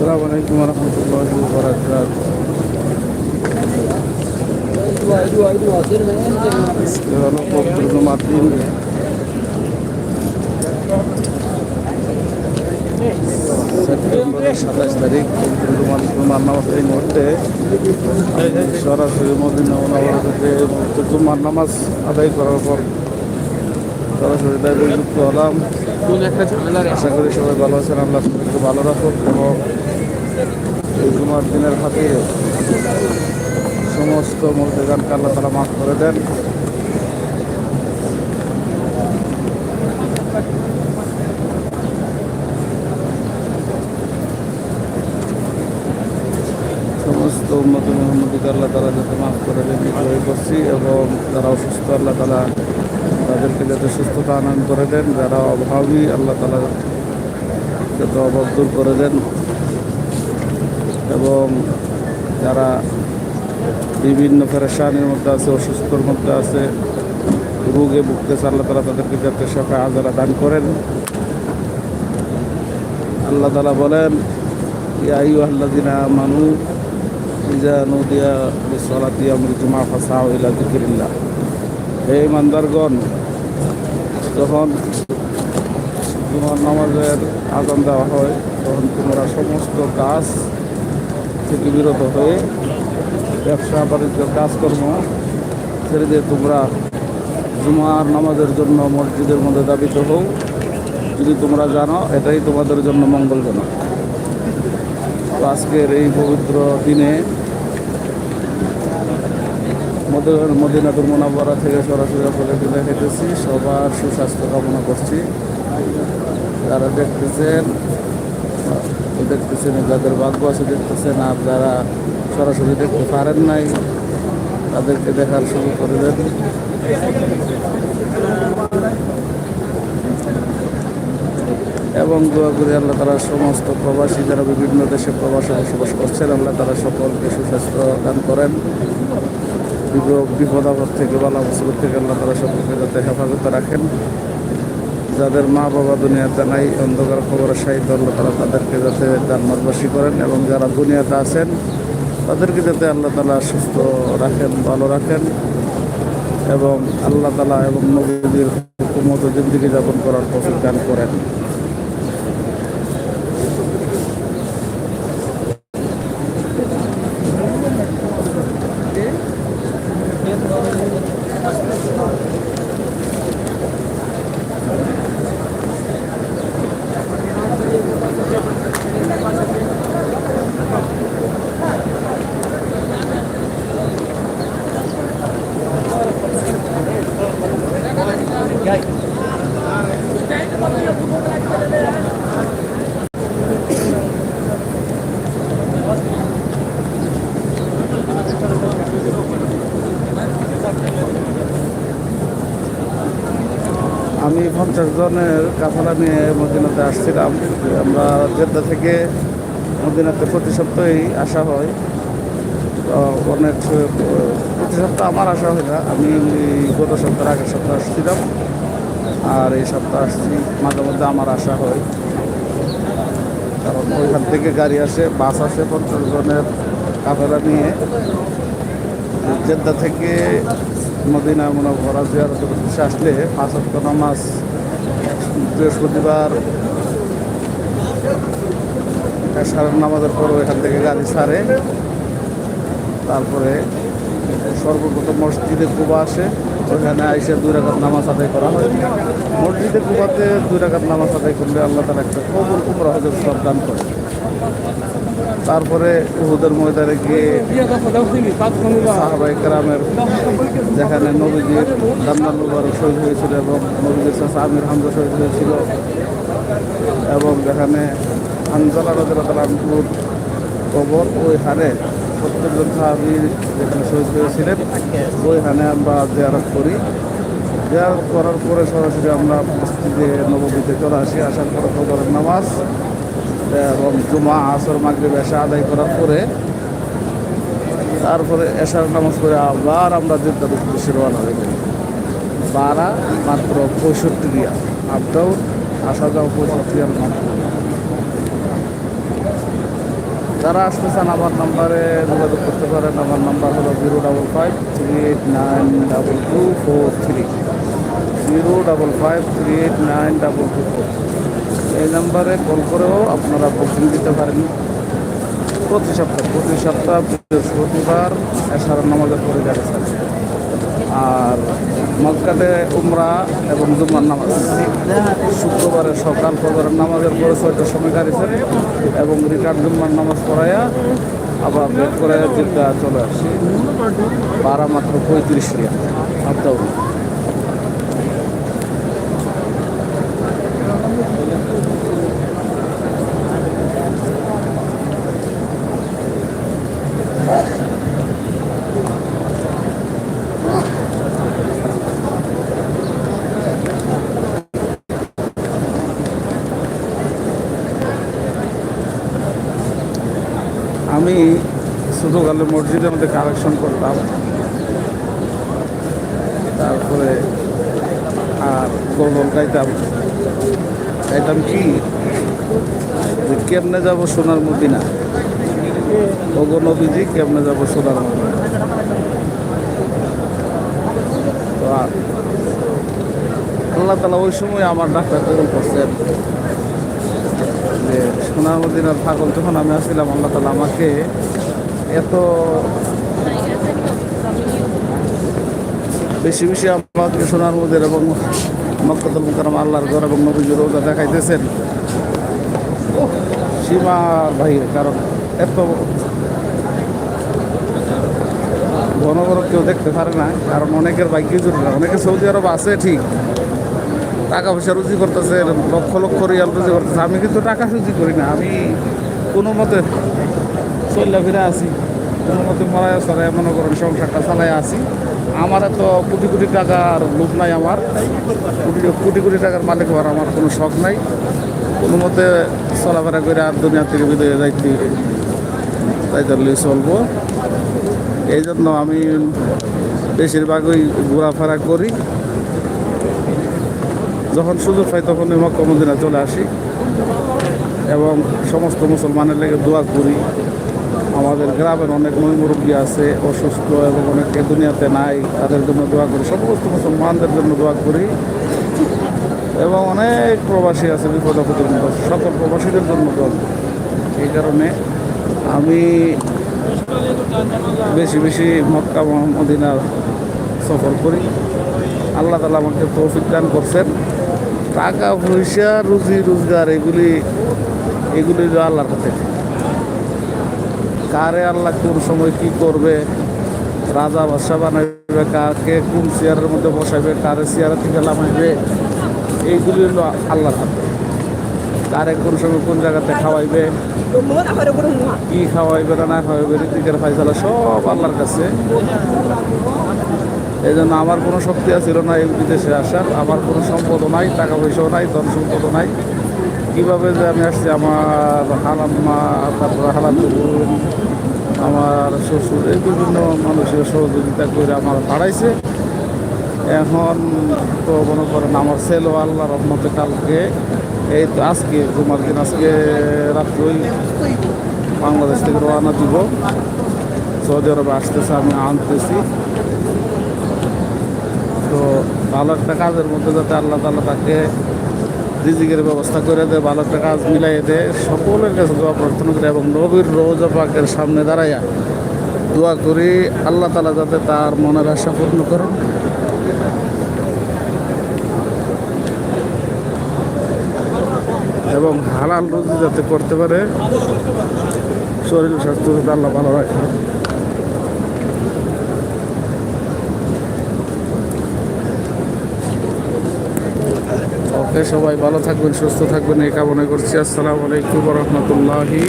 আসসালামু আলাইকুম রহমতুল্লাহ বরাকাত আজকে হলো পবিত্র জুমার দিন সেপ্টেম্বরের সাতাশ তারিখ জুমার নামাজ এই মুহূর্তে সরাসরি মদিনা থেকে জুমার নামাজ আদায় করার পর সরাসরি দায়িত্ব যুক্ত হলাম। আশা করি সবাই ভালো আছেন আল্লাহ ভালো রাখুন এবং এই জুমার দিনের খাতিরে সমস্ত মর্যাদানকে আল্লাহ তারা মাফ করে দেন। সমস্ত উন্মত মোহাম্মদীকে আল্লাহ তালা যাতে মাফ করে দেন এই করছি এবং যারা অসুস্থ, আল্লাহ তালা তাদেরকে যাতে সুস্থতা আনয়ন করে দেন। যারা অভাবী, আল্লাহ তালা যাতে অভাব দূর করে দেন। এবং যারা বিভিন্ন ফেরেশানির মধ্যে আছে, অসুস্থর মধ্যে আছে, রোগে ভুগতেছে, আল্লাহ তালা তাদেরকে যাতে সাফা আজারা দান করেন। আল্লাহ তালা বলেন ইয়াই আল্লাদিনা মানু ইজা নদিয়া বিসলাতি আমরি জুমা ফাসাও ইলা জিকিরিল্লাহ হে ইমানদারগণ, যখন তোমার নামাজের আজান দেওয়া হয়, তখন তোমরা সমস্ত কাজ থেকে বিরত হয়ে ব্যবসা, বাণিজ্য, কাজকর্ম ছেড়ে দিয়ে তোমরা জুমার নামাজের জন্য মসজিদের মধ্যে দাবিত হও। যদি তোমরা জানো, এটাই তোমাদের জন্য মঙ্গলজনক। তো আজকের এই পবিত্র দিনে মদিনাতুর মোনাবরা থেকে সরাসরি আপনাদের বিদায় হেঁটেছি সবার সুস্বাস্থ্য কামনা করছি। যারা দেখতেছেন দেখতেছেন যাদের ভাগ্য আছে দেখতেছেন, আর যারা সরাসরি দেখতে পারেন নাই, তাদেরকে দেখার শুরু করে দেন। এবং দোয়া করি আল্লাহ তারা সমস্ত প্রবাসী যারা বিভিন্ন দেশে প্রবাসে বসবাস করছেন, আল্লাহ তারা সকলকে সুস্বাস্থ্য দান করেন। বিপদ আপদ থেকে, বালা মুসিবত থেকে আল্লাহ তারা সকলকে যাতে হেফাজতে রাখেন। যাদের মা বাবা দুনিয়াতে নাই, অন্ধকার খবর সাহিত্য আল্লাহ তালা তাদেরকে যাতে জান্নাতবাসী করেন এবং যারা দুনিয়াতে আছেন, তাদেরকে যাতে আল্লাহ তালা সুস্থ রাখেন, ভালো রাখেন এবং আল্লাহ তালা এবং নবীদের হুকুমত জিন্দিগি যাপন করার প্রফিট দান করেন। আমি পঞ্চাশ জনের কাফালা নিয়ে মদিনাতে আসছিলাম। আমরা জেদ্দা থেকে মদিনাতে প্রতি সপ্তাহেই আসা হয়। অনেক, প্রতি সপ্তাহ আমার আসা হয় না। আমি গত সপ্তাহ আগের সপ্তাহ আসছিলাম। আর এই সপ্তাহ আসছি, মাঝে মধ্যে আমার আসা হয়। কারণ ওইখান থেকে গাড়ি আসে, বাস আসে পঞ্চাশ জনের কাফেলা নিয়ে। জেদ্দা থেকে মদিনা মনে ভরা জিয়ারত উদ্দেশ্যে আসলে পাঁচ অক্ট নামাজ বৃহস্পতিবার। সারের নামাজের পর এখান থেকে গাড়ি ছাড়ে। তারপরে সর্বপ্রথম মসজিদে কুবা আসে ওখানে আইসে দুই রাখাত নামাজ আদায় করা হয়। মসজিদে কুবাতে দুই রাখাত নামাজ আদায় করলে আল্লাহ তালা একটা কবুল কুমরা হজর সব দান করে। তারপরে উহুদের ময়দানে গিয়ে সাহাবাই যেখানে নবীজির দান্নাল মুবারক শহীদ হয়েছিল এবং নবীজির চাষা আমির হামজা শহীদ হয়েছিল এবং যেখানে হানজালা রাজুর কবর, ওইখানে প্রত্যেকজন সাহাবি যেখানে শহীদ হয়েছিলেন, ওইখানে আমরা জেয়ারত করি। জেয়ারত করার পরে সরাসরি আমরা মসজিদে নবমীতে চলে আসি, আসার পরে কবরের নামাজ। এবং জুমা, আসর, মাগরিব এসা আদায় করার পরে তারপরে এশার নামাজ করে আবার আমরা জেদ্দার উদ্দেশ্যে রওনা হয়ে যাই ভাড়া মাত্র পঁয়ষট্টি রিয়া আপ ডাউন, আসা যাওয়া পঁয়ষট্টি রিয়াল মাত্র। যারা আসতে চান আমার নাম্বারে যোগাযোগ করতে পারেন, আমার নাম্বার হলো zero double five three eight nine double two four three. Zero double five three eight nine double two four. এই নাম্বারে কল করেও আপনারা বুকিং দিতে পারেন। প্রতি সপ্তাহ প্রতি সপ্তাহ বৃহস্পতিবার এশার নামাজের পরে যাচ্ছে আর মক্কাতে উমরা এবং জুম্মার নামাজ। শুক্রবারে সকাল ফজরের নামাজের পরে ছয়টার সময় গাড়িছেন এবং রিটার্ন জুম্মার নামাজ পড়াইয়া আবার বের করে জিদ্দা চলে আসি। ভাড়া মাত্র পঁয়ত্রিশ রিয়া আপটাও আমি ছোটোকালে মসজিদের মধ্যে কালেকশন করতাম। তারপরে আর গজল গাইতাম গাইতাম কি? কেমনে যাব সোনার মদিনা? ওগো নবীজি, কেমনে যাব সোনার মদিনা? তো আল্লাহ তালা ওই সময় আমার ডাক্তার কবল করছেন। যে সোনার মদিনার পাগল, যখন আমি আসছিলাম, আল্লাহ তালা আমাকে এত বেশি বেশি আমাকে সোনার মদিনা এবং মক্কাতুল মুকাররম আল্লাহর ঘর এবং নবীজি রোজা দেখাইতেছেন। সীমার বাইরে কারণ এত ঘন ঘন কেউ দেখতে পারে না, কারণ অনেকের বাইকে জরুরি না। অনেকে সৌদি আরব আছে, ঠিক। টাকা পয়সা রুজি করতেছে, লক্ষ লক্ষ রিয়াল রুজি করতেছে। আমি কিন্তু টাকা রুজি করি না, আমি কোনো মতে চল্লা ফিরে আছি। কোনো মতে মরায় সরাই মনে করেন সংসারটা চালাই আসি আমার তো কোটি কোটি টাকার লোভ নাই আমার। কোটি কোটি কোটি টাকার মালিক হওয়ার আমার কোনো শখ নাই। কোনো মতে চলাফেরা করে আর দুনিয়া থেকে বিদায় যাইতে যাইতে হলে চলবো। এই জন্য আমি বেশিরভাগই ঘোরাফেরা করি। যখন সুযোগ পাই তখন মক্কা মদিনা চলে আসি। এবং সমস্ত মুসলমানের লেগে দোয়া করি। আমাদের গ্রামের অনেক মুরব্বী আছে, অসুস্থ এবং অনেকে দুনিয়াতে নাই, তাদের জন্য দোয়া করি। সমস্ত মুসলমানদের জন্য দোয়া করি। এবং অনেক প্রবাসী আছে বিপদ মতো সকল প্রবাসীদের জন্য দোয়া করি। এই কারণে আমি বেশি বেশি মক্কা মদিনা সফর করি। আল্লাহ তালা আমাকে তৌফিক দান করছেন। টাকা পয়সা, রুজি, রোজগার, এগুলি এগুলি আল্লাহর কাছে কারে আল্লাহ কোন সময় কি করবে? রাজা বাদশা বানাইবে কাকে? কোন চেয়ারের মধ্যে বসাইবে? কারে চেয়ারে থেকে লামাইবে এইগুলি হলো আল্লাহর হাতে। কারে কোন সময় কোন জায়গাতে খাওয়াইবে? কি খাওয়াইবে না না খাওয়াইবে, ঋতিকের ফাইসালা সব আল্লাহর কাছে। এই জন্য আমার কোনো শক্তি ছিল না এই বিদেশে আসার। আমার কোনো সম্পদও নাই, টাকা পয়সাও নাই ধন সম্পদও নাই। কীভাবে যে আমি আসছি, আমার হালাম্মা, তারপরে হালাত বোন আমার শ্বশুর, এই বিভিন্ন মানুষের সহযোগিতা করে আমার বাড়াইছে। এখন তো মনে করেন আমার ছেলেও আল্লাহ রহমতে কালকে, এই তো আজকে তোমার দিন আজকে রাত্রই বাংলাদেশ থেকে রওনা দিব। সৌদি আরবে আসতেছে, আমি আনতেছি। তো ভালো একটা কাজের মধ্যে যাতে আল্লাহ তালা তাকে রিজিকের ব্যবস্থা করে দেয়, ভালো একটা কাজ মিলাই দেয়। সকলের কাছে দোয়া প্রার্থনা করে এবং নবীর রোজা পাকের সামনে দাঁড়াইয়া দোয়া করি, আল্লাহ তালা যাতে তার মনের আশা পূর্ণ করেন। এবং হালাল রুজি যাতে করতে পারে, শরীর স্বাস্থ্য আল্লাহ ভালো রাখে। সবাই ভালো থাকবেন সুস্থ থাকবেন এই কামনা করছি। আসসালামু আলাইকুম রহমতুল্লাহি